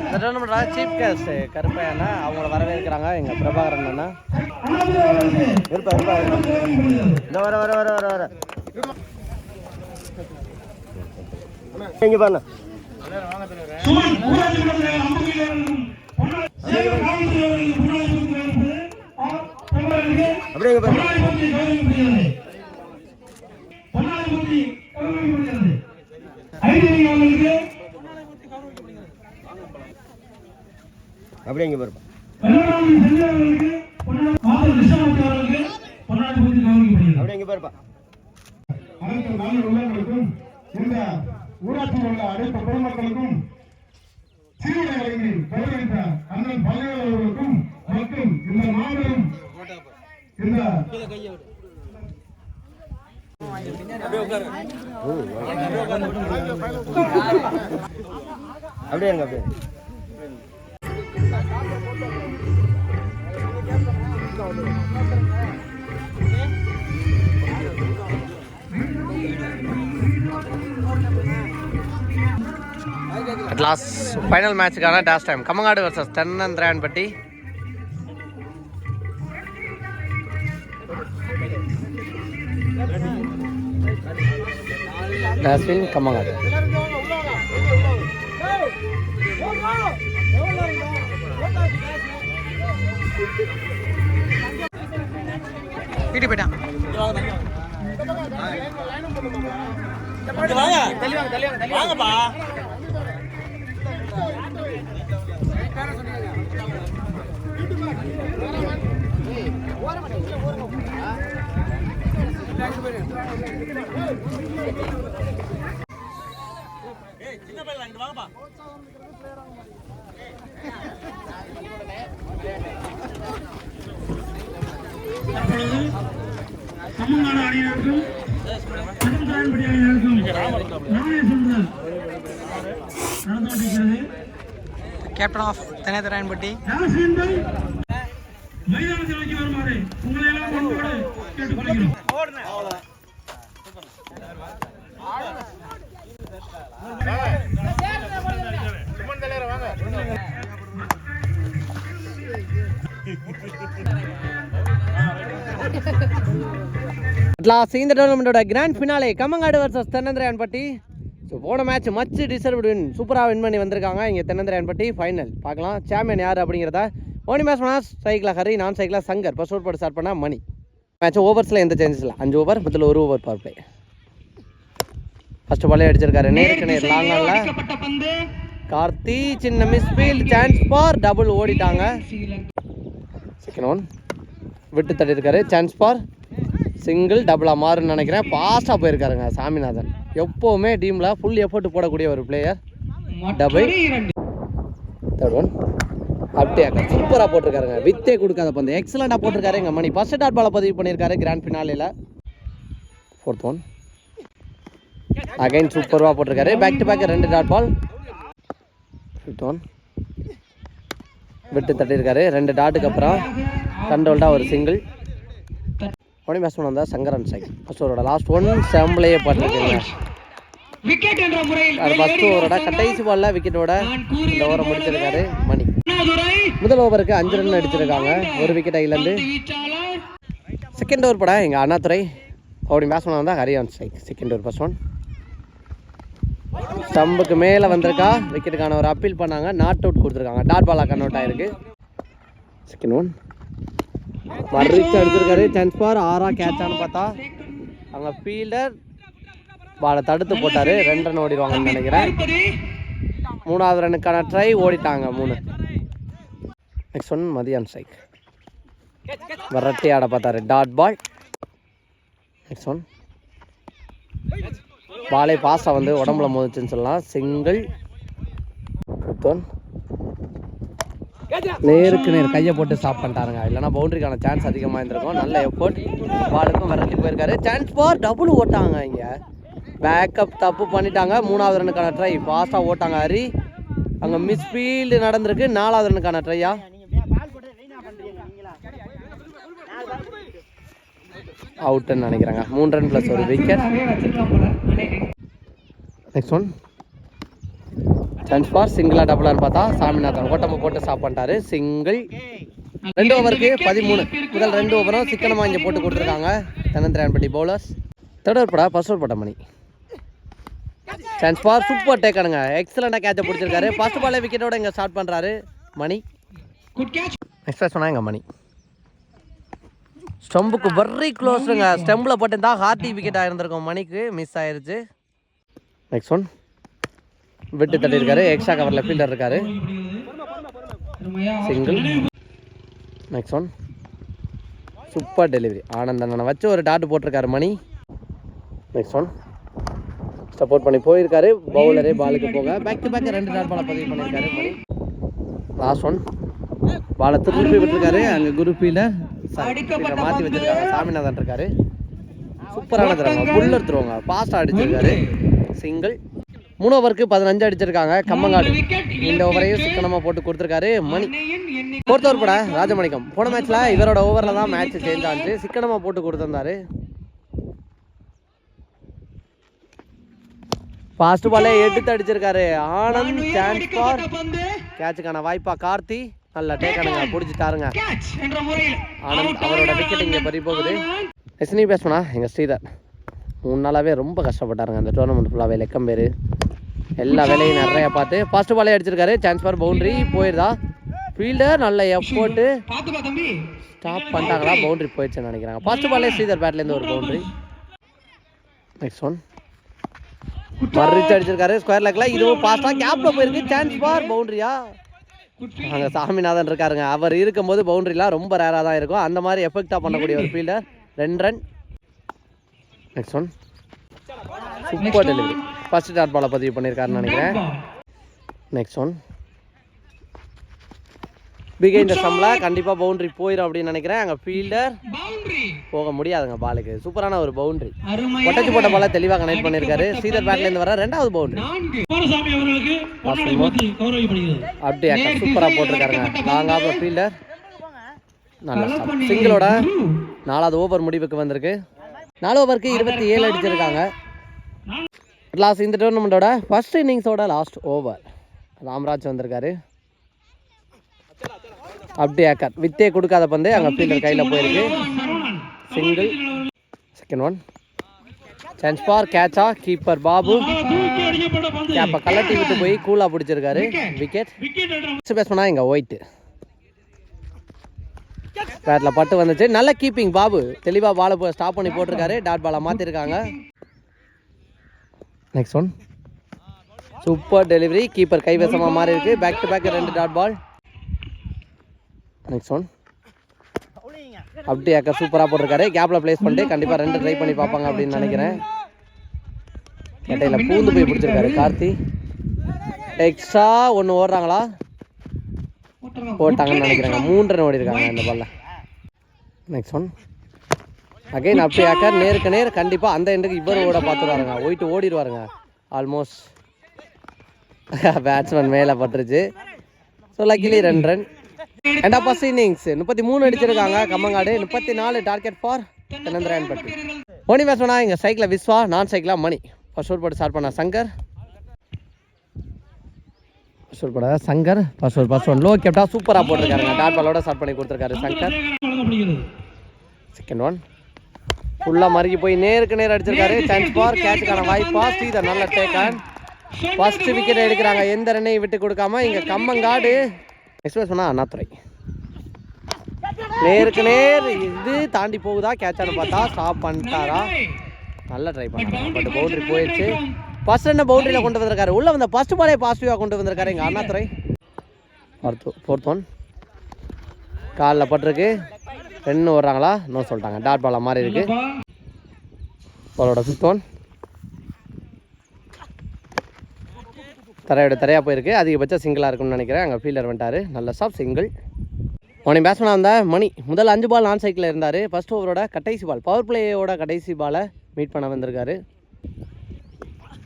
இந்த டோர்னமெண்ட்டோட chief guest கருப்பையண்ணா அவங்கள வரவேற்கிறாங்க. எங்க பிரபாகரன் அண்ணா. இருப்பா இருப்பா இந்த வர வர வர வர வர. எங்க பாருங்க அப்படியே அப்படியே இங்க பாருங்க அப்படியே இங்க பாருப்பா. இந்த ஊராட்சியில் உள்ள அனைத்து பொதுமக்களுக்கும் அண்ணன் அவர்களுக்கும் மற்றும் இந்த மாபெரும் இந்த அப்படியே அப்படியே. Last final மேட்சுக்கான toss time Kamangadu versus Thennanthirayanpatti. Toss win Kamangadu வீட்டு போயிட்டான். வாங்கப்பா. சின்ன பையன் வாங்கப்பா. அப்பொழுது தமிழ்நாடு அணியினருக்கும் திருமதான்படி அணியினருக்கும் நாணய சுண்டுதல் நடந்து கொண்டிருக்கிறது கேப்டன் ஆஃப் தென்னந்திராயன்பட்டி மைதானத்தில் வைக்க வருமாறு உங்களை எல்லாம் அன்போடு கேட்டுக்கொள்கிறோம். லாஸ்ட் இந்த டோர்னமெண்ட்டோட grand finale Kammangadu versus Thennanthirayanpatti so போன மேட்ச் மச்சு டிசர்வ்டு வின் சூப்பராக வின் பண்ணி வந்திருக்காங்க. இங்கே தென்னந்திராயன்பட்டி ஃபைனல் பார்க்கலாம். சாம்பியன் யார் அப்படிங்கிறத? ஓனி மேட்ச் பண்ணால் சைக்கிளாக ஹரி நான் சைக்கிளா சங்கர் ஃபர்ஸ்ட் ஓவர் போட்டு ஸ்டார்ட் பண்ணால் மணி மேட்ச் ஓவர்ஸில் எந்த சேஞ்சஸ் இல்லை அஞ்சு ஓவர் மொத்தத்தில் ஒரு ஓவர் பவர் பிளே ஃபர்ஸ்ட் பாலே அடிச்சிருக்காரு. நேருக்கு நேர் லாங் கார்த்தி சின்ன miss field chance for double ஓடிட்டாங்க. செகண்ட் ஒன் விட்டு தட்டியிருக்காரு. சான்ஸ் ஃபார் சிங்கிள் டபுளாக மாறுன்னு நினைக்கிறேன். ஃபாஸ்ட்டாக போயிருக்காருங்க சாமிநாதன். எப்போவுமே டீமில் ஃபுல் எஃபர்ட் போடக்கூடிய ஒரு பிளேயர் டபுள் தேர்ட் ஒன் அப்படியே? சூப்பராக போட்டிருக்காருங்க. வித்தே கொடுக்காத பந்து. எக்ஸலண்ட்டாக போட்டிருக்காரு எங்கள் மணி. ஃபர்ஸ்ட் டாட் பாலை பதிவு பண்ணியிருக்காரு கிராண்ட் ஃபினாலில் ஃபோர்த் ஒன் அகைன் சூப்பராக போட்டிருக்காரு. பேக் டு பேக் ரெண்டு டாட் பால் ஃபிஃப்த் ஒன் விட்டு தட்டியிருக்காரு. ரெண்டு டாட்டுக்கு அப்புறம் கண்ட்ரோல்டாக ஒரு சிங்கிள் ஒனி பேட்ஸ்மேன் வந்தால் சங்கரன் சைக் ஃபர்ஸ்ட் ஓவரோட லாஸ்ட் ஒன் செம்பிளையே பார்த்துருக்கீங்க. ஃபர்ஸ்ட் ஓவரோட கடைசி பால்ல விக்கெட்டோட இந்த ஓவரை முடிச்சிருக்காரு மணி. முதல் ஓவருக்கு அஞ்சு ரன் அடிச்சிருக்காங்க. ஒரு விக்கெட் ஐலேருந்து செகண்ட் ஓவர் பட எங்கள் அண்ணாதுரை. அப்படி பேட்ஸ்மேன் வந்தால் ஹரியான் strike second over first one ஸ்டம்புக்கு மேலே வந்திருக்கா. விக்கெட்டுக்கான ஒரு அப்பீல் பண்ணாங்க. நாட் அவுட் கொடுத்துருக்காங்க. டாட் பாலாக கன் அவுட் ஆயிருக்கு. செகண்ட் ஒன் மறுச்சு அடிச்சிருக்காரு. சான்ஸ் பார் ஆறா கேட்சான்னு பார்த்தா அங்கே ஃபீல்டர் பாலை தடுத்து போட்டார். ரெண்டு ரன் ஓடிடுவாங்கன்னு நினைக்கிறேன். மூணாவது ரனுக்கான ட்ரை ஓடிட்டாங்க மூணு. நெக்ஸ்ட் ஒன் மதியான் ஸ்ட்ரைக் வரட்டி ஆட பார்த்தாரு. டாட் பால் நெக்ஸ்ட் ஒன் பாலை பாஸாக வந்து உடம்புல மோதிச்சுன்னு சொல்லலாம். சிங்கிள் ஒன் நேருக்கு நேர் கையை போட்டு ஸ்டாப் பண்ணிட்டாருங்க. இல்லைனா பவுண்டரிக்கான சான்ஸ் அதிகமாக இருந்திருக்கும். நல்ல எஃபோர்ட் பாலுக்கும் விரட்டி போயிருக்காரு. சான்ஸ் ஃபார் டபுள் ஓட்டாங்க இங்கே. பேக்கப் தப்பு பண்ணிட்டாங்க. மூணாவது ரனுக்கான ட்ரை ஃபாஸ்ட்டாக ஓட்டாங்க ஹரி. அங்கே மிஸ் ஃபீல்டு நடந்திருக்கு. நாலாவது ரனுக்கான ட்ரையா அவுட்டுன்னு நினைக்கிறேங்க. மூணு ரன் ப்ளஸ் ஒரு wicket next one chance for சிங்கிளா டபுளான்னு பார்த்தா சாமிநாதன். ஓட்டமாக போட்டு ஸ்டாப் பண்ணிட்டாரு. சிங்கிள் ரெண்டு ஓவருக்கு பதிமூணு. முதல் ரெண்டு ஓவரும் சிக்கனமாக இங்கே போட்டு கொடுத்துருக்காங்க. தனந்திரன்பட்டி பவுலர்ஸ் தேர்ட் ஓவர் படா ஃபர்ஸ்ட் ஓவர் பட்ட மணி. சான்ஸ் ஃபார் சூப்பர் டேக் அனுங்க எக்ஸலண்டாக கேட்சை பிடிச்சிருக்காரு. ஃபர்ஸ்ட் பாலே விக்கெட்டோட இங்கே ஸ்டார்ட் பண்ணுறாரு மணி. குட் கேட்ச் நெக்ஸ்ட் எங்கள் மணி? ஸ்டம்புக்கு வெரி க்ளோஸுங்க ஸ்டம்பில் தான் ஹார்டி விக்கெட் ஆயிருந்திருக்கும் மணிக்கு. மிஸ் ஆயிருச்சு. நெக்ஸ்ட் ஒன் விட்டு தட்டியிருக்காரு எக்ஸ்ட்ரா கவரில் ஃபீல்டர் இருக்காரு. Single next one super delivery Anand அண்ணனை வச்சு ஒரு டாட் போட்டிருக்காரு மணி. நெக்ஸ்ட் ஒன் சப்போர்ட் பண்ணி போயிருக்காரு. பவுலரே பாலுக்கு போக. பேக் டு பேக் ரெண்டு டாட் பாலை பதிவு பண்ணியிருக்காரு மணி. லாஸ்ட் ஒன் பாலை திருப்பி விட்டுருக்காரு. அங்கே குரு ஃபீல்டர் மாற்றி வச்சிருக்காங்க. சாமிநாதன் இருக்காரு. சூப்பரான தருவாங்க புல்லர் தருவாங்க ஃபாஸ்ட்டாக அடிச்சிருக்காரு. சிங்கிள் மூணு ஓவருக்கு பதினஞ்சு அடிச்சிருக்காங்க கம்மங்காடு. இந்த ஓவரையும் சிக்கனமாக போட்டு கொடுத்துருக்காரு மணி. ஃபோர்த் ஓவர் பட ராஜமணிக்கம் போன மேட்ச்ல இவரோட ஓவரில் தான் மேட்ச் சேஞ்ச் ஆச்சு. சிக்கனமாக போட்டு கொடுத்துருந்தாரு. ஃபாஸ்ட் பாலே எடுத்து அடிச்சிருக்காரு. ஆனந்த் சான்ஸ் ஃபார் கேட்சுக்கான வாய்ப்பா கார்த்தி. நல்ல டேக்கானுங்க பிடிச்சிட்டாருங்க. கேட்ச் என்ற முறையில். ஆனந்த் அவரோட விக்கெட் இங்கே பறி போகுது எஸ்னி பேசணும்னா எங்கள் ஸ்ரீதர். மூணு நாளாகவே ரொம்ப கஷ்டப்பட்டாருங்க. அந்த டோர்னமெண்ட் ஃபுல்லாகவே லெக்கம் பேர். எல்லா வேலையும் நிறையா பார்த்து ஃபர்ஸ்ட் பாலே அடிச்சிருக்காரு. சான்ஸ் ஃபார் பவுண்டரி போயிருதா? ஃபீல்டர் நல்ல எஃபோர்ட்டு ஸ்டாப் பண்ணிட்டாங்களா? பவுண்டரி போயிடுச்சுன்னு நினைக்கிறாங்க. ஃபர்ஸ்ட் பாலே ஸ்ரீதர் பேட்லேருந்து ஒரு பவுண்டரி நெக்ஸ்ட் ஒன் மறுச்சு அடிச்சிருக்காரு. ஸ்கொயர் லெக்கில் இதுவும் பாஸ்டாக கேப்பில் போயிருக்கு. சான்ஸ் ஃபார் பவுண்டரியா அங்கே சாமிநாதன் இருக்காருங்க. அவர் இருக்கும்போது பவுண்டரிலாம் ரொம்ப ரேராக தான் இருக்கும். அந்த மாதிரி எஃபெக்டாக பண்ணக்கூடிய ஒரு ஃபீல்டர் ரெண்டு run next one super delivery first dot பாலை பதிவு பண்ணியிருக்காருன்னு நினைக்கிறேன். நெக்ஸ்ட் ஒன் பிகே இந்த சம்மில் கண்டிப்பாக பவுண்டரி போயிடும் அப்படின்னு நினைக்கிறேன். அங்கே ஃபீல்டர் போக முடியாதுங்க பாலுக்கு சூப்பரான ஒரு பவுண்டரி ஒட்டச்சு போட்ட பாலை தெளிவாக கனெக்ட் பண்ணியிருக்காரு. ஸ்ரீதர் பேட்லேருந்து வர ரெண்டாவது பவுண்டரி அப்படியே சூப்பராக போட்டிருக்காருங்க. லாங்காக ஃபீல்டர் நல்ல சிங்கிளோட நாலாவது ஓவர் முடிவுக்கு வந்திருக்கு. நாலு ஓவருக்கு இருபத்தி ஏழு அடிச்சிருக்காங்க. லாஸ்ட் இந்த டோர்னமெண்ட்டோட ஃபர்ஸ்ட் இன்னிங்ஸோட லாஸ்ட் ஓவர் ராம்ராஜ் வந்திருக்காரு. அப்படியே அக்கர் வித்தே கொடுக்காத பந்து அங்கே ஃபீல்டர் கையில் போயிருக்கு. Single second one chance for கேட்சா keeper Babu கேப்பை கலட்டி விட்டு போய் கூலாக பிடிச்சிருக்காரு. விக்கெட் ஃபஸ்ட் பேட்ஸ்மனா இங்கே ஒயிட்டு பேட்டில் பட்டு வந்துச்சு. நல்ல கீப்பிங் பாபு. தெளிவாக பாலை ஸ்டாப் பண்ணி போட்டிருக்காரு. டாட் பாலை மாற்றிருக்காங்க next one super delivery keeper கைவசமாக மாறி இருக்கு பேக் டு பேக் ரெண்டு டாட் பால் நெக்ஸ்ட் ஒன் அப்படியே அக்கா சூப்பராக போட்டிருக்காரு. கேப்பில் ப்ளேஸ் பண்ணிட்டு கண்டிப்பாக ரெண்டு ட்ரை பண்ணி பார்ப்பாங்க அப்படின்னு நினைக்கிறேன். கேட்டையில் பூந்து போய் பிடிச்சிருக்காரு கார்த்தி. எக்ஸ்ட்ரா ஒன்று ஓடுறாங்களா? போட்டாங்கன்னு நினைக்கிறாங்க. மூன்று ரன் ஓடி இருக்காங்க இந்த பால்ல நெக்ஸ்ட் ஒன் அகைன் அப்படி ஆக்கர் நேருக்கு நேர் கண்டிப்பாக அந்த எண்டுக்கு இவர் ஓட பார்த்துருவாருங்க ஒயிட்டு ஓடிடுவாருங்க. ஆல்மோஸ்ட் பேட்ஸ்மேன் மேலே பட்டுருச்சு. ஸோ லக்கிலி ரெண்டு ரன் ரெண்டா ஃபர்ஸ்ட் இன்னிங்ஸ் முப்பத்தி மூணு அடிச்சிருக்காங்க கம்மங்காடு. முப்பத்தி நாலு டார்கெட் ஃபார் தென்னந்திரன் பட்டி ஓனி பேட்ஸ்மேனா இங்கே சைக்கிளில் விஸ்வா நான் சைக்கிளாக மணி. ஃபர்ஸ்ட் ஓவர் போட்டு ஸ்டார்ட் பண்ண சங்கர். ஓவர் போட Shankar first over first one low கேப்டா சூப்பராக போட்டிருக்காருங்க. டாட் பாலோட ஸ்டார்ட் பண்ணி கொடுத்துருக்காரு சங்கர். செகண்ட் ஒன் ஃபுல்லாக மறுகி போய் நேருக்கு நேர் அடிச்சிருக்காரு. சான்ஸ் ஃபார் கேட்சுக்கான வாய்ப்பா ஸ்ரீதர் நல்ல டேக்கன் ஃபர்ஸ்ட் விக்கெட் எடுக்கிறாங்க. எந்த ரன்னையும் விட்டு கொடுக்காம இங்கே கம்மங்காடு. எக்ஸ்பிரஸ் பண்ணா அண்ணாதுரை. நேருக்கு நேர் இது தாண்டி போகுதா? கேட்சான்னு பார்த்தா ஸ்டாப் பண்ணிட்டாரா? நல்லா ட்ரை பண்ணாங்க. பட் பவுண்டரி போயிடுச்சு. ஃபர்ஸ்ட் என்ன பவுண்டரியில் கொண்டு வந்திருக்காரு? உள்ள வந்த ஃபர்ஸ்ட் பாலே பாசிட்டிவாக கொண்டு வந்திருக்காரு எங்கள் அண்ணாதுரை ஃபோர்த் ஃபோர்த் ஒன் காலில் பட்டிருக்கு. ரெண்டு வர்றாங்களா இன்னும் சொல்லிட்டாங்க. டாட் பாலா மாதிரி இருக்கு. பாலோட ஃபிஃப்த் ஒன் தரையோட தரையாக போயிருக்கு. அதிகபட்சம் சிங்கிளாக இருக்கும்னு நினைக்கிறேன். அங்கே ஃபீல்டர் வந்துட்டார். நல்ல ஸ்டாப் சிங்கிள் உனக்கு பேட்ஸ்மேனாக இருந்தால் மணி. முதல் அஞ்சு பால் நான் சைக்கிளில் இருந்தார். ஃபர்ஸ்ட் ஓவரோட கடைசி பால் பவர் பிளேயோட கடைசி பாலை மீட் பண்ண வந்திருக்காரு அப்படியே கார் கொஞ்சம் திருங்க.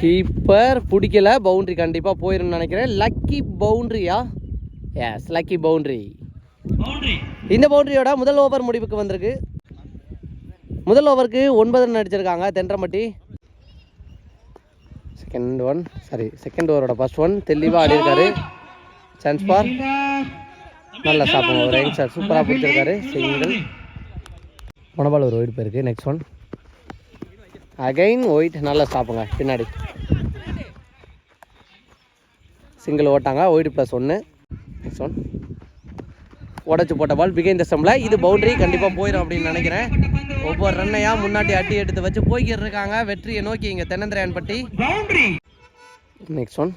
கீப்பர் பிடிக்கல பவுண்ட்ரி கண்டிப்பாக போயிடும் நினைக்கிறேன். லக்கி பவுண்ட்ரியா எஸ் லக்கி பவுண்ட்ரி இந்த பவுண்டரியோட முதல் ஓவர் முடிவுக்கு வந்திருக்கு. முதல் ஓவருக்கு ஒன்பது ரன் அடிச்சிருக்காங்க தென்றம்பட்டி செகண்ட் ஒன் சாரி செகண்ட் ஓவரோட ஃபர்ஸ்ட் ஒன் தெளிவாக ஆடிருக்காரு சான்ஸ் பார் நல்ல சாப்பிடுங்க ஒரு யங்ஸ்டர் சூப்பராக பிடிச்சிருக்காரு. சிங்கிள் மொனபால் ஒரு ஒயிட் போயிருக்கு நெக்ஸ்ட் ஒன் அகைன் ஒயிட் நல்லா சாப்பிடுங்க. பின்னாடி. சிங்கிள் ஓட்டாங்க. ஒயிட் ப்ளஸ் ஒன்று நெக்ஸ்ட் ஒன் உடச்சி போட்ட பால் பிகைன் த ஸ்டம்பில் இது பவுண்டரி கண்டிப்பாக போயிடும் அப்படின்னு நினைக்கிறேன். ஒவ்வொரு ரன்னையாக முன்னாடி அட்டி எடுத்து வச்சு போய்கிட்டு இருக்காங்க. வெற்றியை நோக்கி இங்கே Thennanthiraiyanpatti. Boundary next one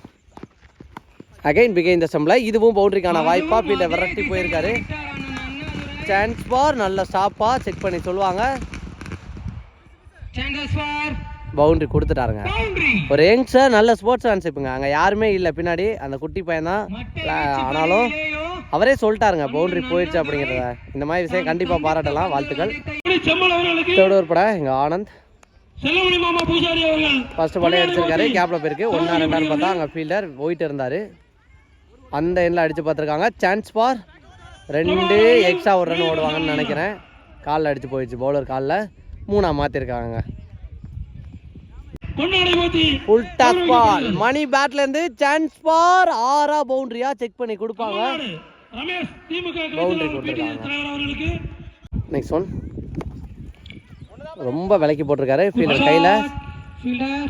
again பிகைன் the ஸ்டம்பில் இதுவும் பவுண்டரிக்கான வாய்ப்பாக ஃபீல்டை விரட்டி போயிருக்காரு. சான்ஸ் பார் நல்ல ஸ்டாப்பாக செக் பண்ணி சொல்லுவாங்க. பவுண்டரி கொடுத்துட்டாருங்க. ஒரு யங்ஸ்டர் நல்ல ஸ்போர்ட்ஸ் மேன்ஷிப்புங்க அங்கே யாருமே இல்லை. பின்னாடி அந்த குட்டி பையன் தான். ஆனாலும் அவரே சொல்லிட்டாருங்க பவுண்டரி போயிடுச்சு அப்படிங்கிறத. இந்த மாதிரி விஷயம் கண்டிப்பாக பாராட்டலாம். வாழ்த்துக்கள். செம்மல் அவர்களுக்கு. தேர்ட் ஓவர் பட இங்கே ஆனந்த். ஃபர்ஸ்ட் பாலே அடிச்சிருக்காரு. கேப்பில் போயிருக்கு. ஒன்றா ரெண்டான்னு பார்த்தா அங்கே ஃபீல்டர் போயிட்டு இருந்தார். அந்த எண்ணில் அடித்து பார்த்துருக்காங்க. சான்ஸ் பார் ரெண்டு எக்ஸ்ட்ரா ஒரு ரன் ஓடுவாங்கன்னு நினைக்கிறேன். காலில் அடித்து போயிடுச்சு. பவுலர் காலில். மூணா மாற்றிருக்காங்க ஃபுல் பால் மணி பேட்லேருந்து சான்ஸ் பார் ஆறா பவுண்டரியா செக் பண்ணி கொடுப்பாங்க. பிடி கொடுத்திருக்காங்க. நெக்ஸ்ட் ஒன் ரொம்ப விலைக்கு போட்டிருக்காரு. ஃபீல்டர் கையில். ஃபீல்டர்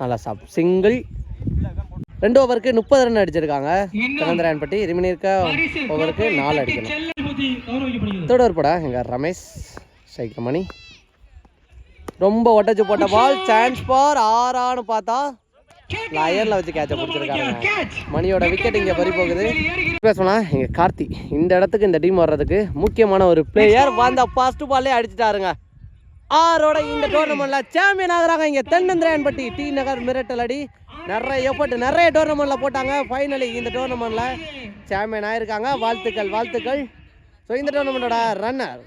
நல்லா சாப் சிங்கிள் ரெண்டு ஓவருக்கு முப்பது ரன் அடிச்சிருக்காங்க. சுரேந்திரன்பட்டி ரிமினிருக்க ஓவருக்கு நாலு அடிக்கணும். தேர்ட் ஓவர் படா. எங்கள் ரமேஷ் சைக்கிள் மணி. ரொம்ப ஒட்டச்சு போட்ட பால் சான்ஸ் பார் ஆறான்னு பார்த்தா லயரில் வச்சு கேட்சை பிடிச்சிருக்காங்க மணியோட விக்கெட் இங்கே பறி போகுது. பேசலாம் இங்கே கார்த்தி இந்த இடத்துக்கு இந்த டீம் வர்றதுக்கு முக்கியமான ஒரு பிளேயர் வந்த ஃபர்ஸ்ட் பால்லே அடிச்சிட்டாருங்க. ஆரோட இந்த டோர்னமெண்ட்ல சாம்பியன் ஆகுறாங்க இங்கே தென்னந்திரையன்பட்டி டி நகர் மிரட்டல் அடி. நிறைய எஃபர்ட் நிறைய டோர்னமெண்ட்ல போட்டாங்க. ஃபைனலி இந்த டோர்னமெண்ட்ல சாம்பியன் ஆயிருக்காங்க. வாழ்த்துக்கள் வாழ்த்துக்கள். ஸோ இந்த டோர்னமெண்டோட ரன்னர்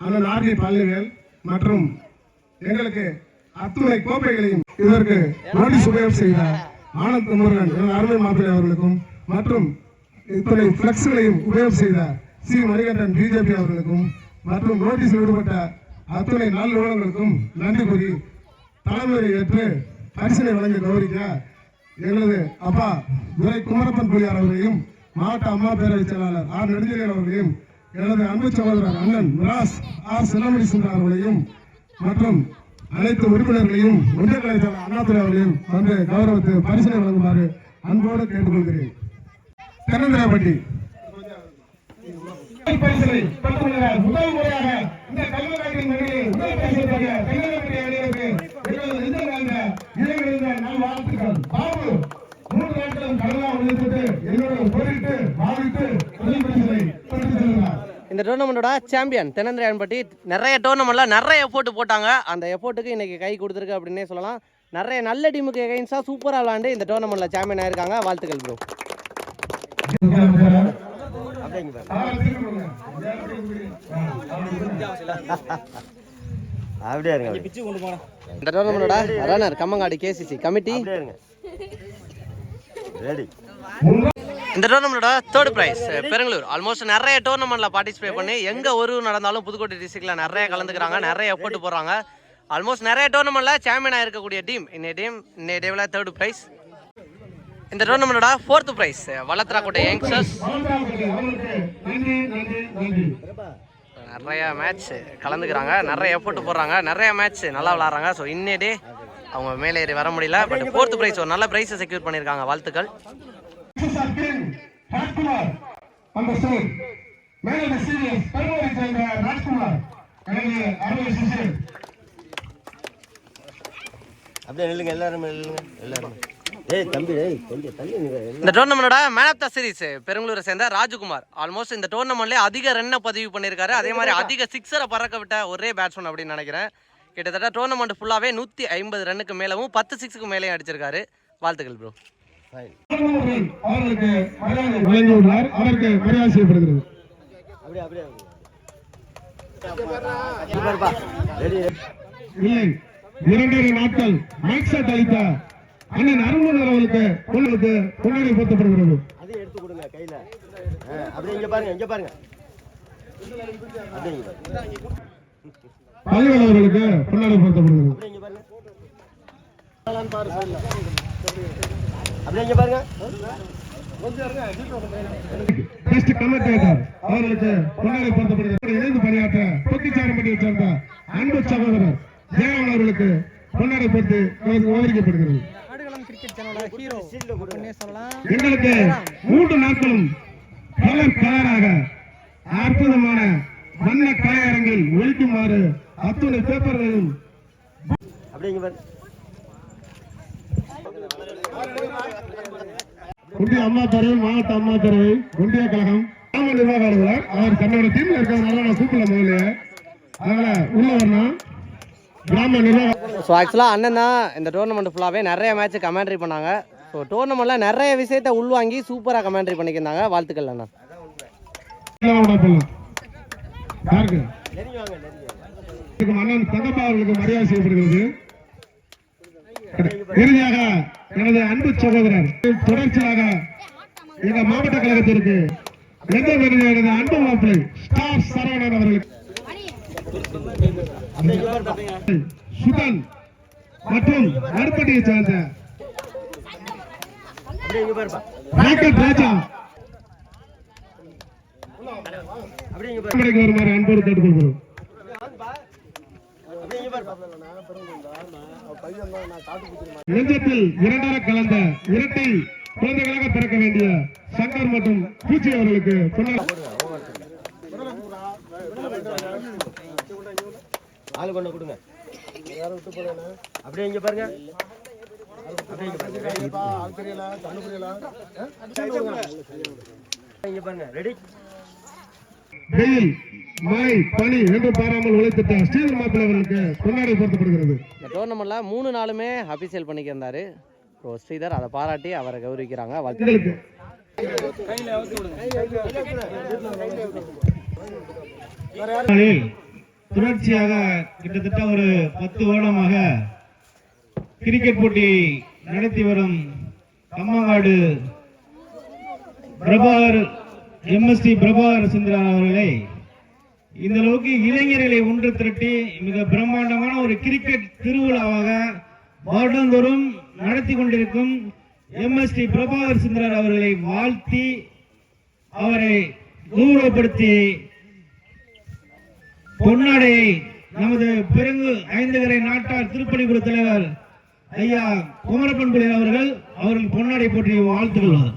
அண்ணன் ஆர்டி பழனிவேல் மற்றும் எங்களுக்கு அத்துணை கோப்பைகளையும் இதற்கு நோட்டீஸ் உபயோகம் செய்த ஆனந்த் முருகன் அருமை மாப்பிள்ளை அவர்களுக்கும் மற்றும் இத்துணை பிளக்ஸ்களையும் உபயோகம் செய்த சி. மணிகண்டன் பிஜேபி அவர்களுக்கும் மற்றும் நோட்டீஸில் ஈடுபட்ட அத்துணை நல்லுறவுகளுக்கும் நன்றி கூறி தலைமுறை ஏற்று பரிசனை வழங்க கௌரிக்க எங்களது அப்பா துரை குமரப்பன் புலியார் அவர்களையும் மாவட்ட அம்மா பேரவைச் செயலாளர் ஆர். நெடுஞ்செழியன் அவர்களையும் எனது அன்பு சகோதரர் அண்ணன் மிராஸ் ஆர் செல்லமணி சுந்தர் அவர்களையும் மற்றும் அனைத்து உறுப்பினர்களையும் ஒன்றிய கலைஞர் அண்ணாதுரை அவர்களையும் வந்து கௌரவத்து பரிசீலனை வழங்குமாறு அன்போடு கேட்டுக்கொள்கிறேன். தென்னந்திராப்பட்டி. பரிசனை முதல் முறையாக இந்த கல்வராட்டின் முதல் தென்னந்திராப்பட்டி நல் வாழ்த்துக்கள் பாபு மூன்று நாட்களும் உழைத்துட்டு போரிட்டு முதல் இந்த டோர்னமெண்ட்டோட சாம்பியன் தென்னந்திரையன்பட்டி நிறைய டோர்னமெண்ட்டில் நிறைய எஃபோர்ட் போட்டாங்க. அந்த எஃபோர்ட்டுக்கு இன்னைக்கு கை கொடுத்துருக்கு அப்படின்னே சொல்லலாம். நிறைய நல்ல டீமுக்கு எகைன்ஸாக சூப்பராக விளாண்டு இந்த டோர்னமெண்ட்டில் சாம்பியன் ஆயிருக்காங்க. வாழ்த்துக்கள் ப்ரோ அப்படியே இருங்க. இந்த டோர்னமெண்ட்டோட runner Kammangadi KCC committee ready இந்த டோர்னமெண்ட்டோட தேர்ட் ப்ரைஸ் பெருங்களூர் ஆல்மோஸ்ட் நிறைய டோர்னமெண்ட்டில் பார்ட்டிசிபேட் பண்ணி எங்கே ஒரு நடந்தாலும் புதுக்கோட்டை டிஸ்ட்ரிக்டில் நிறைய கலந்துக்கிறாங்க நிறைய எஃபோர்ட் போடுறாங்க. ஆல்மோஸ்ட் நிறைய டோர்னமெண்ட்டில் சாம்பியனா இருக்கக்கூடிய டீம் இன்னைய டீம் இன்னைய டேவில் தேர்ட் ப்ரைஸ் இந்த டோர்னமெண்ட்டோட ஃபோர்த் ப்ரைஸ் வளத்ராக்கோட்டை யங்ஸ்டர்ஸ் நிறைய மேட்ச் கலந்துக்கிறாங்க நிறைய எஃபோர்ட் போடுறாங்க நிறைய மேட்ச் நல்லா விளாட்றாங்க. ஸோ இன்னே டே அவங்க மேலே ஏறி வர முடியல. பட் ஃபோர்த் ப்ரைஸ் ஒரு நல்ல ப்ரைஸை செக்யூர் பண்ணியிருக்காங்க வாழ்த்துக்கள். ராஜ்குமார் அந்த ஸ்டோர் மேனேஜர் சீரியஸ் பெருமாளை சேர்ந்த ராஜ்குமார். எனது அறுபது சிஷியர் அப்படியே நில்லுங்க எல்லாரும் நில்லுங்க எல்லாரும். ஏய் தம்பி ஏய் கொஞ்சம் தள்ளி நில்லுங்க. என்ன இந்த டோர்னமெண்டோட மேன் ஆஃப் த சீரிஸ் பெருங்களூரை சேர்ந்த ராஜகுமார். ஆல்மோஸ்ட் இந்த டோர்னமெண்ட்லேயே அதிக ரன்னை பதிவு பண்ணியிருக்காரு. அதே மாதிரி அதிக சிக்ஸரை பறக்க விட்ட ஒரே பேட்ஸ்மேன் அப்படின்னு நினைக்கிறேன். கிட்டத்தட்ட டோர்னமெண்ட் ஃபுல்லாகவே நூற்றி ஐம்பது ரன்னுக்கு மேலவும் பத்து சிக்ஸுக்கு மேலேயும் அடிச்சிருக்காரு. வாழ்த்துக்கள் ப்ரோ அவர்களுக்கு மரியாதை வழங்கியுள்ளார் அவருக்கு மரியாதை செய்யப்படுகிறது இல்லை இரண்டரை நாட்கள் மைக் செட் அளித்த அண்ணன் அருண்மன் அவர்களுக்கு உங்களுக்கு கொண்டாடி போர்த்தப்படுகிறது அதையும் எடுத்து கொடுங்க கையில அப்படியே இங்க பாருங்க இங்க பாருங்க பள்ளிகள் அவர்களுக்கு கொண்டாடி போர்த்தப்படுகிறது அப்படியே இங்க பாருங்க. அவர்களுக்கு பொன்னாடை பொருத்தப்படுகிறது இணைந்து பணியாற்ற சேர்ந்த அன்பு சகோதரர் ஜெயராமன் அவர்களுக்கு பொறுத்து விவரிக்கப்படுகிறது எங்களுக்கு மூன்று நாட்களும் கலர் கலராக அற்புதமான வண்ண கலையரங்கில் ஒழிக்குமாறு அத்துணை பேப்பர்களையும் அப்படியே ஒன்றிய அம்மா பேரவை மாவட்ட அம்மா பேரவை ஒன்றிய கழகம். கிராம நிர்வாக அலுவலர் அவர் தன்னோட டீம்ல இருக்கிறதுனால நான் கூப்பிடல முதல்ல. அதனால உள்ள வரணும். கிராம நிர்வாக ஸோ ஆக்சுவலாக அண்ணன் தான் இந்த டோர்னமெண்ட் ஃபுல்லாகவே நிறைய மேட்ச் கமெண்ட்ரி பண்ணாங்க. ஸோ டோர்னமெண்ட்டில் நிறைய விஷயத்தை உள்வாங்கி சூப்பராக கமெண்ட்ரி பண்ணியிருந்தாங்க வாழ்த்துக்கள் அண்ணா. அண்ணன் தங்கப்பா அவர்களுக்கு மரியாதை செய்யப்படுகிறது. இறுதியாக எனது அன்பு சகோதரர் தொடர்ச்சியாக எங்க மாவட்ட கழகத்திற்கு எந்த எனது அன்பு மாப்பிள்ளை ஸ்டார் சரவணன் அவர்களுக்கு சுதன் மற்றும் நற்பட்டியை சேர்ந்த ராஜா. வருமாறு அன்போடு கேட்டுக்கொள்கிறோம். நெஞ்சத்தில் இரண்டர கலந்த இரட்டை குழந்தைகளாக பிறக்க வேண்டிய சங்கர் மற்றும் பூச்சி அவர்களுக்கு ஆளு கொண்டு கொடுங்க. அப்படியே இங்க பாருங்க. அப்படியே இங்க பாருங்க. இங்க பாருங்க. ரெடி வெயில் மழை பனி என்று பாராமல் உழைத்திட்ட ஸ்ரீதர் மாப்பிள்ளை அவர்களுக்கு பொன்னாடை பொருத்தப்படுகிறது. இந்த டோர்னமெண்ட்டில் மூணு நாளுமே அபிஷியல் பண்ணிக்கிருந்தாரு. ஸோ ஸ்ரீதர் அதை பாராட்டி அவரை கௌரவிக்கிறாங்க. வாழ்த்துக்கள் எங்களுக்கு. நாளில் தொடர்ச்சியாக கிட்டத்தட்ட ஒரு பத்து வருடமாக கிரிக்கெட் போட்டி நடத்தி வரும் கம்மங்காடு பிரபாகர் எம்எஸ்டி பிரபாகரசந்திரன் அவர்களை இந்த அளவுக்கு இளைஞர்களை ஒன்று திரட்டி மிக பிரம்மாண்டமான ஒரு கிரிக்கெட் திருவிழாவாக வருடந்தோறும் நடத்தி கொண்டிருக்கும் எம்எஸ்டி பிரபாகர் சுந்தரர் அவர்களை வாழ்த்தி அவரை கௌரவப்படுத்தி பொன்னாடையை நமது பெருங்கு ஐந்தகரை நாட்டார் திருப்பணிபுர தலைவர் ஐயா குமரப்பன் அவர்கள் அவர்கள் பொன்னாடை போற்றி வாழ்த்துக்கள்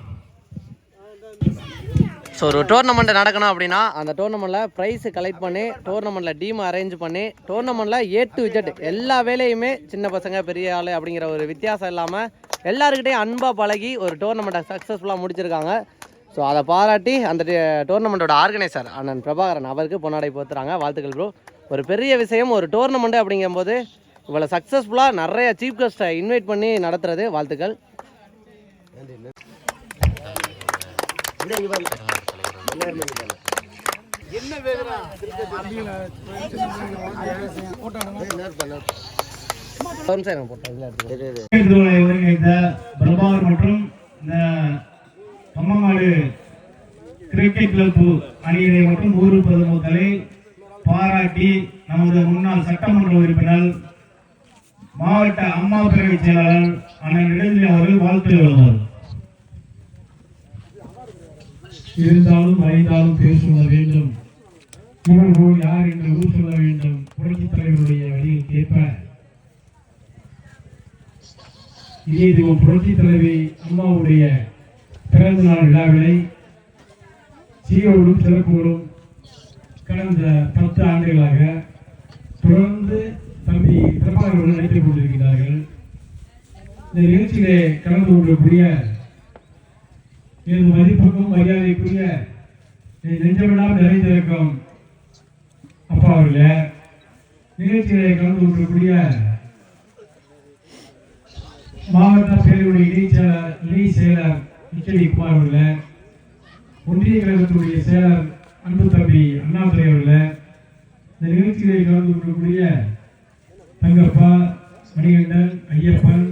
ஸோ ஒரு டோர்னமெண்ட் நடக்கணும் அப்படின்னா அந்த டோர்னமெண்ட்டில் ப்ரைஸ் கலெக்ட் பண்ணி டோர்னமெண்ட்டில் டீம் அரேஞ்ச் பண்ணி டோர்னமெண்ட்டில் ஏ டு விஜெட் எல்லா வேலையுமே சின்ன பசங்க பெரிய ஆள் அப்படிங்கிற ஒரு வித்தியாசம் இல்லாமல் எல்லாருக்கிட்டையும் அன்பாக பழகி ஒரு டோர்னமெண்ட்டை சக்ஸஸ்ஃபுல்லாக முடிச்சிருக்காங்க. ஸோ அதை பாராட்டி அந்த டோர்னமெண்ட்டோட ஆர்கனைசர் அண்ணன் பிரபாகரன் அவருக்கு பொன்னாடை போத்துறாங்க. வாழ்த்துக்கள் ப்ரோ ஒரு பெரிய விஷயம் ஒரு டோர்னமெண்ட் அப்படிங்கும்போது இவ்வளோ சக்ஸஸ்ஃபுல்லாக நிறைய சீஃப் கெஸ்ட்டை இன்வைட் பண்ணி நடத்துறது. வாழ்த்துக்கள். அப்படியே இங்க பாருங்க பிரபாகர் மற்றும் இந்த கம்மங்காடு கிரிக்கெட் கிளப் அணியினை மற்றும் ஊர் பொதுமக்களை பாராட்டி நமது முன்னாள் சட்டமன்ற உறுப்பினர் மாவட்ட அம்மா பேரவைச் செயலாளர் அண்ணன் இடைநிலை அவர்கள் வாழ்த்து எழுதுவார் இருந்தாலும் மறைந்தாலும் பேர் சொல்ல வேண்டும் இவர்கள் யார் என்று ஊர் சொல்ல வேண்டும். புரட்சித் தலைவருடைய வழியில் கேட்ப. இதே இதுவும் புரட்சி தலைவி அம்மாவுடைய பிறந்த நாள் விழாவினை சீரோடும் சிறப்போடும் கடந்த பத்து ஆண்டுகளாக தொடர்ந்து தம்பி பிரபாகரன் நடித்துக் கொண்டிருக்கிறார்கள். இந்த நிகழ்ச்சியிலே கலந்து கொள்ளக்கூடிய என் மதிப்புக்கும் மரியாதைக்குரிய என் நெஞ்சமெல்லாம் நிறைந்திருக்கும் அப்பா அவர்களே நிகழ்ச்சிகளை கலந்து கொள்ளக்கூடிய மாவட்ட பேருடைய இணை செயலர் இணை செயலர் இச்சடி குமார் அவர்களே ஒன்றிய கழகத்துடைய செயலர் அன்பு தம்பி அண்ணாதுரை அவர்களே இந்த நிகழ்ச்சிகளை கலந்து கொள்ளக்கூடிய தங்கப்பா மணிகண்டன் ஐயப்பன்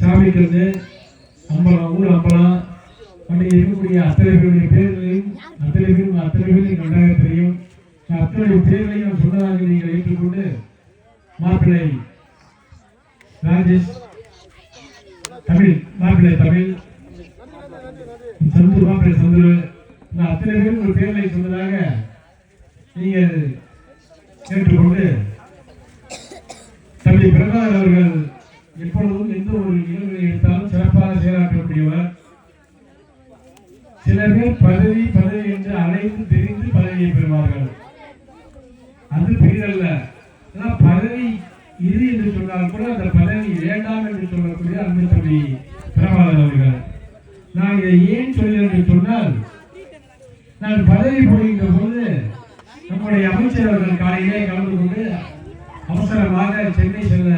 சாமி கருந்து அம்பலம் ஊர் அம்பலம் இருக்கக்கூடிய அத்தனை பேருடைய பேர்களையும் அத்தனை பேரும் அத்தனை பேரையும் நன்றாக தெரியும். அத்தனை பேர்களையும் சொன்னதாக நீங்கள் ஏற்றுக்கொண்டு மாப்பிள்ளை ராஜேஷ் தமிழ் மாப்பிள்ளை தமிழ் சந்துரு மாப்பிள்ளை சந்துரு நான் அத்தனை பேரும் ஒரு பேர்களை சொன்னதாக நீங்கள் கேட்டுக்கொண்டு தம்பி பிரபாகர் அவர்கள் எப்பொழுதும் எந்த ஒரு நிகழ்வை எடுத்தாலும் சிறப்பாக செயலாற்றக்கூடியவர் சில பதவி பதவி என்று அனைத்து தெரிந்து பதவியை பெறுவார்கள். அது பெரிதல்ல பதவி இது என்று சொன்னால் கூட அந்த பதவி வேண்டாம் என்று சொல்லக்கூடிய அன்பு தம்பி பிரபாகர் அவர்கள். நான் இதை ஏன் சொல்கிறேன் என்று சொன்னால் நான் பதவி போகின்ற போது நம்முடைய அமைச்சர் அவர்கள் காலையிலே கலந்து கொண்டு அவசரமாக சென்னை செல்ல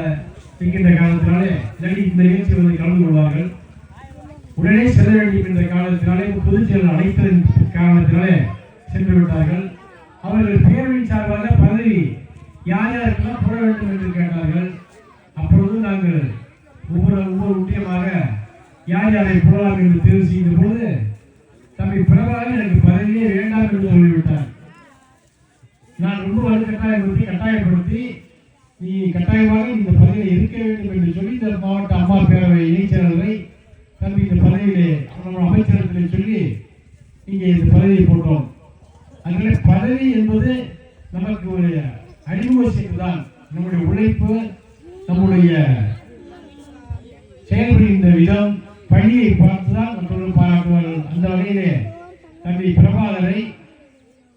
இருக்கின்ற காலத்தினாலே இந்த நிகழ்ச்சி வந்து கலந்து கொள்வார்கள். உடனே செல்ல வேண்டும் என்ற காரணத்தினாலே பொதுச்செயலர் அழைத்ததன் காரணத்தினாலே சென்று விட்டார்கள் அவர்கள் பேரவையின் சார்பாக பதவி யார் யாருக்கெல்லாம் போட வேண்டும் என்று கேட்டார்கள். அப்பொழுது நாங்கள் ஒவ்வொரு ஒவ்வொரு முக்கியமாக யார் யாரை போடலாம் என்று தேர்வு செய்த போது தம்மை பிரபாகர் எனக்கு பதவியே வேண்டாம் என்று சொல்லிவிட்டார். நான் ரொம்ப வலுக்கட்டாயப்படுத்தி கட்டாயப்படுத்தி நீ கட்டாயமாக இந்த பதவியில் இருக்க வேண்டும் என்று சொல்லி இந்த மாவட்ட அம்மா பேரவை இணைச்சரவை கல்வி இந்த பதவியிலே நம்ம சொல்லி இங்கே இந்த பதவியை போட்டோம். அதனால பதவி என்பது நமக்கு ஒரு அறிமுக தான் நம்முடைய உழைப்பு நம்முடைய செயல்படுகின்ற விதம் பணியை பார்த்துதான் மற்றவர்கள் பாராட்டுவார்கள். அந்த வகையிலே தம்பி பிரபாகரை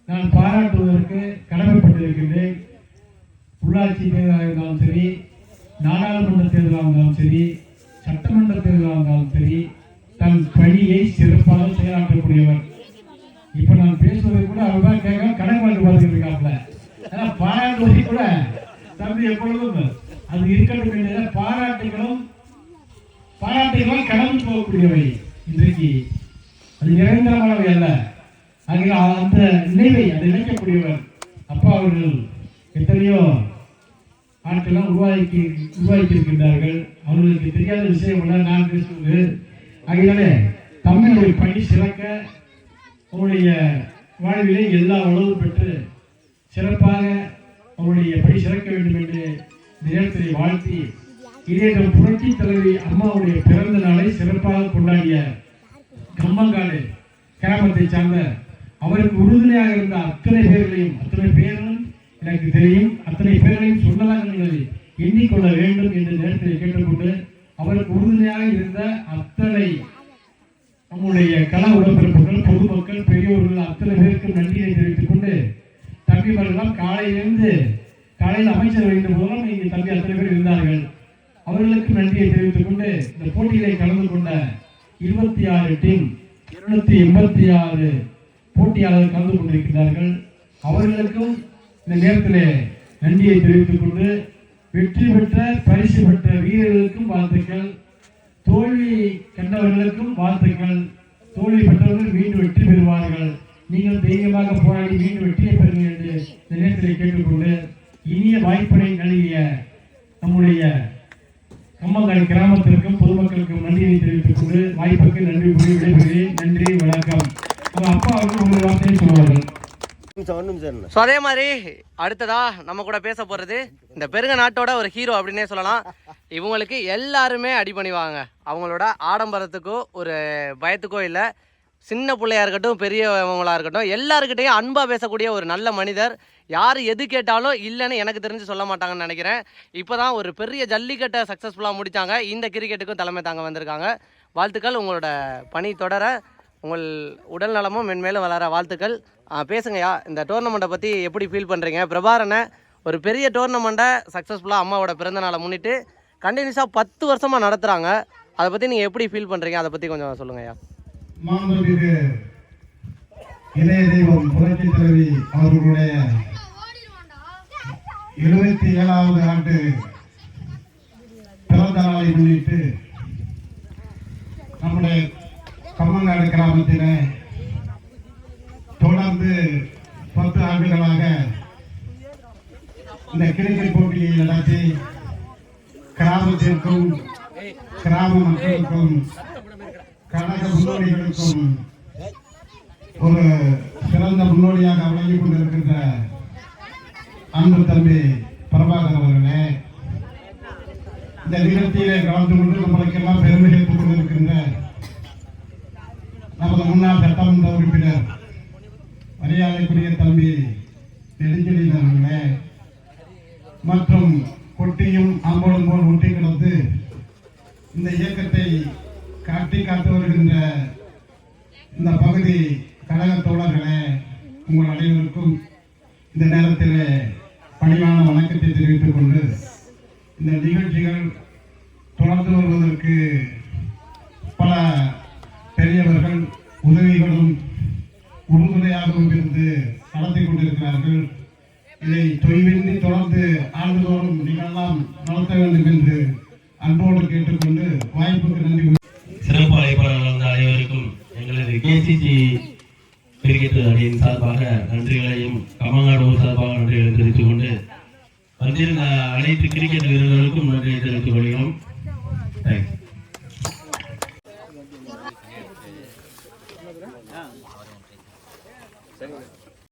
நான் பாராட்டுவதற்கு கடமைப்பட்டிருக்கின்றேன். உள்ளாட்சி தேர்தலாக இருந்தாலும் சரி நாடாளுமன்ற தேர்தலாக இருந்தாலும் சரி சட்டமன்ற தேர்தலாக சரி தன் பணியை சிறப்பாக செயலாற்றக்கூடியவர். இப்ப நான் பேசுவதை கூட அவர்தான் கேட்க கடன் வாங்கி பார்த்துட்டு இருக்காப்ல ஆனா பாராட்டுவதை கூட தம்பி எப்பொழுதும் அது இருக்கட்டும் என்ற பாராட்டுகளும் பாராட்டுகளும் கடந்து போகக்கூடியவை இன்றைக்கு. அது நிரந்தரமானவை அல்ல. ஆகிய அந்த நினைவை அதை இணைக்கக்கூடியவர் அப்பா அவர்கள் எத்தனையோ ஆட்கள்லாம் உருவாக்கி உருவாக்கி இருக்கின்றார்கள் அவர்களுக்கு தெரியாத விஷயம் உள்ள நான் பேசுவது. ஆகையினாலே தமிழுடைய பணி சிறக்க அவருடைய வாழ்விலே எல்லா உணவும் பெற்று சிறப்பாக அவருடைய பணி சிறக்க வேண்டும் என்று நேரத்தை வாழ்த்தி இதே புரட்சி தலைவி அம்மாவுடைய பிறந்த நாளை சிறப்பாக கொண்டாடிய கம்மங்காடு கிராமத்தை சார்ந்த அவருக்கு உறுதுணையாக இருந்த அத்தனை பேர்களையும் அத்தனை பேர்களும் எனக்கு தெரியும் அத்தனை பேர்களையும் சொல்லலாம் என்பதை எண்ணிக்கொள்ள வேண்டும் என்ற நேரத்தில் கேட்டுக்கொண்டு அவருக்கு உறுதுணையாக இருந்த அத்தனை நம்முடைய கள உடம்பிறப்புகள் பொதுமக்கள் பெரியோர்கள் அத்தனை பேருக்கு நன்றியை தெரிவித்துக் கொண்டு தம்பிமாரெல்லாம் காலையிலிருந்து காலையில் அமைச்சர் வைத்த மூலம் இங்கே தம்பி அத்தனை பேர் இருந்தார்கள். அவர்களுக்கு நன்றியை தெரிவித்துக் கொண்டு இந்த போட்டியிலே கலந்து கொண்ட இருபத்தி ஆறு டீம் இருநூத்தி எண்பத்தி ஆறு போட்டியாளர்கள் கலந்து கொண்டிருக்கிறார்கள். அவர்களுக்கும் இந்த நேரத்திலே நன்றியை தெரிவித்துக் கொண்டு வெற்றி பெற்ற பரிசு பெற்ற வீரர்களுக்கும் வாழ்த்துக்கள். தோல்வி கண்டவர்களுக்கும் வாழ்த்துக்கள். தோல்வி பெற்றவர்கள் மீண்டும் வெற்றி பெறுவார்கள். நீங்கள் தைரியமாக போராடி மீண்டும் வெற்றியை பெறுங்கள் என்று இந்த நேரத்தில் கேட்டுக்கொண்டு இனிய வாய்ப்பினை நல்கிய நம்முடைய கம்மங்கால் கிராமத்திற்கும் பொதுமக்களுக்கும் நன்றியை தெரிவித்துக் கொண்டு வாய்ப்புக்கு நன்றி கூறி விடைபெறுகிறேன். நன்றி வணக்கம். அப்பா அவர்கள் உங்கள் வார்த்தையை சொல்வார்கள் நிமிஷம் ஒரு நிமிஷம் என்ன ஸோ அதே மாதிரி அடுத்ததா நம்ம கூட பேச போகிறது இந்த பெருங்க நாட்டோட ஒரு ஹீரோ அப்படின்னே சொல்லலாம். இவங்களுக்கு எல்லாருமே அடி பண்ணிவாங்க. அவங்களோட ஆடம்பரத்துக்கோ ஒரு பயத்துக்கோ இல்லை. சின்ன பிள்ளையா இருக்கட்டும் பெரியவங்களா இருக்கட்டும் எல்லாருக்கிட்டையும் அன்பாக பேசக்கூடிய ஒரு நல்ல மனிதர். யார் எது கேட்டாலும் இல்லைன்னு எனக்கு தெரிஞ்சு சொல்ல மாட்டாங்கன்னு நினைக்கிறேன். இப்போ தான் ஒரு பெரிய ஜல்லிக்கட்டை சக்ஸஸ்ஃபுல்லாக முடித்தாங்க இந்த கிரிக்கெட்டுக்கும் தலைமை தாங்க வந்திருக்காங்க. வாழ்த்துக்கள். உங்களோட பணி தொடர உங்கள் உடல் நலமும் மென்மேலும் வளர. வாழ்த்துக்கள். பேசுங்கய்யா. இந்த டோர்னமெண்ட்டை பற்றி எப்படி ஃபீல் பண்ணுறீங்க பிரபாரனை ஒரு பெரிய டோர்னமெண்ட்டை சக்ஸஸ்ஃபுல்லாக அம்மாவோட பிறந்தநாளை முன்னிட்டு கண்டினியூஸாக பத்து வருஷமாக நடத்துகிறாங்க அதை பற்றி நீங்கள் எப்படி ஃபீல் பண்ணுறீங்க அதை பற்றி கொஞ்சம் சொல்லுங்கய்யா. மாண்புமிகு இளைய தெய்வம் புரட்சி தலைவி அவர்களுடைய எழுபத்தி ஏழாவது ஆண்டு பிறந்த நாளை முன்னிட்டு நம்முடைய கம்மங்காடு கிராமத்திலே தொடர்ந்து பத்து ஆண்டுகளாக இந்த கிரிக்கெட் போட்டியை நடத்தி கிராமத்திற்கும் கிராம மக்களுக்கும் கழக முன்னோடிகளுக்கும் ஒரு சிறந்த முன்னோடியாக விளங்கிக் கொண்டிருக்கின்ற அன்பு தம்பி பிரபாகர் அவர்களே இந்த நிகழ்ச்சியிலே கலந்து கொண்டு நம்மளுக்கெல்லாம் பெருமை சேர்த்துக் கொண்டிருக்கின்ற நமது முன்னாள் சட்டமன்ற உறுப்பினர் மரியாதைக்குரிய தம்பி நெடுஞ்செழியன் அவர்களே மற்றும் கொட்டியும் அம்போடும் போல் ஒட்டி கிடந்து இந்த இயக்கத்தை காட்டி காத்து வருகின்ற இந்த பகுதி கழக தோழர்களே உங்கள் அனைவருக்கும் இந்த நேரத்தில் பணிவான வணக்கத்தை தெரிவித்துக் கொண்டு இந்த நிகழ்ச்சிகள் தொடர்ந்து வருவதற்கு பல பெரியவர்கள் உதவிகளும் உறுதுணையாகவும் இருந்து நடத்தி கொண்டிருக்கிறார்கள். இதை தொய்வின்றி தொடர்ந்து ஆண்டுதோறும் நிகழலாம் நடத்த வேண்டும் என்று அன்போடு கேட்டுக்கொண்டு வாய்ப்புக்கு நன்றி சிறப்பு அழைப்பாளர் வந்த அனைவருக்கும் எங்களது கேசிசி கிரிக்கெட் அணியின் சார்பாக நன்றிகளையும் கமங்காடு சார்பாக நன்றிகளை தெரிவித்துக் கொண்டு வந்திருந்த அனைத்து கிரிக்கெட் வீரர்களுக்கும் நன்றியை தெரிவித்துக் கொள்கிறோம். தேங்க்ஸ்